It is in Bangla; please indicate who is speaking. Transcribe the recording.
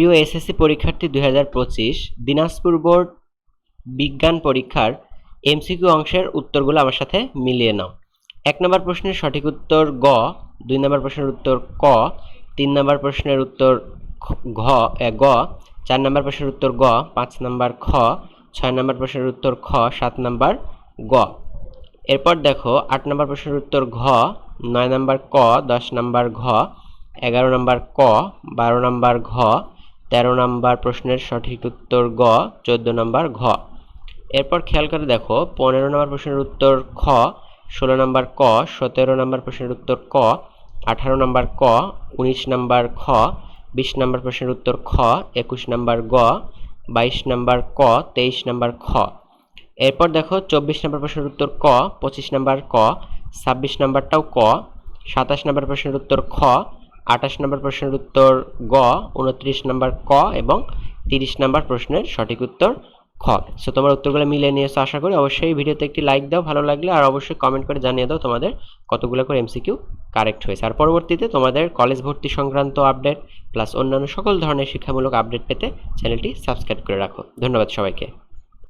Speaker 1: প্রিয় এসএসসি পরীক্ষার্থী দুই হাজার পঁচিশ, দিনাজপুর বোর্ড বিজ্ঞান পরীক্ষার এমসিকিউ অংশের উত্তরগুলো আমার সাথে মিলিয়ে নাও। এক নম্বর প্রশ্নের সঠিক উত্তর গ, দুই নম্বর প্রশ্নের উত্তর ক, তিন নম্বর প্রশ্নের উত্তর ঘ গ, চার নম্বর প্রশ্নের উত্তর গ, পাঁচ নম্বর খ, ছয় নম্বর প্রশ্নের উত্তর খ, সাত নম্বর গ। এরপর দেখো, আট নম্বর প্রশ্নের উত্তর ঘ, নয় নম্বর ক, দশ নম্বর ঘ, এগারো নম্বর ক, বারো নম্বর ঘ তেরো নম্বর প্রশ্নের সঠিক উত্তর গ, চোদ্দ নম্বর ঘ। এরপর খেয়াল করে দেখো, পনেরো নম্বর প্রশ্নের উত্তর খ, ষোলো নম্বর ক, সতেরো নম্বর প্রশ্নের উত্তর ক, আঠারো নম্বর ক, উনিশ নম্বর খ, বিশ নম্বর প্রশ্নের উত্তর খ, একুশ নম্বর গ, বাইশ নম্বর ক, তেইশ নম্বর খ। এরপর দেখো, চব্বিশ নম্বর প্রশ্নের উত্তর ক, পঁচিশ নম্বর ক, ছাব্বিশ নম্বরটাও ক, সাতাশ নম্বর প্রশ্নের উত্তর খ আঠাশ নম্বর প্রশ্নের উত্তর গ, উনত্রিশ নম্বর ক এবং তিরিশ নম্বর প্রশ্নের সঠিক উত্তর খ। সো তোমার উত্তরগুলো মিলিয়ে নিয়েছো আশা করি। অবশ্যই ভিডিওতে একটি লাইক দাও, ভালো লাগলে আর অবশ্যই কমেন্ট করে জানিয়ে দাও তোমাদের কতগুলো করে এমসিকিউ কারেক্ট হয়েছে। আর পরবর্তীতে তোমাদের কলেজ ভর্তি সংক্রান্ত আপডেট প্লাস অন্যান্য সকল ধরনের শিক্ষামূলক আপডেট পেতে চ্যানেলটি সাবস্ক্রাইব করে রাখো। ধন্যবাদ সবাইকে।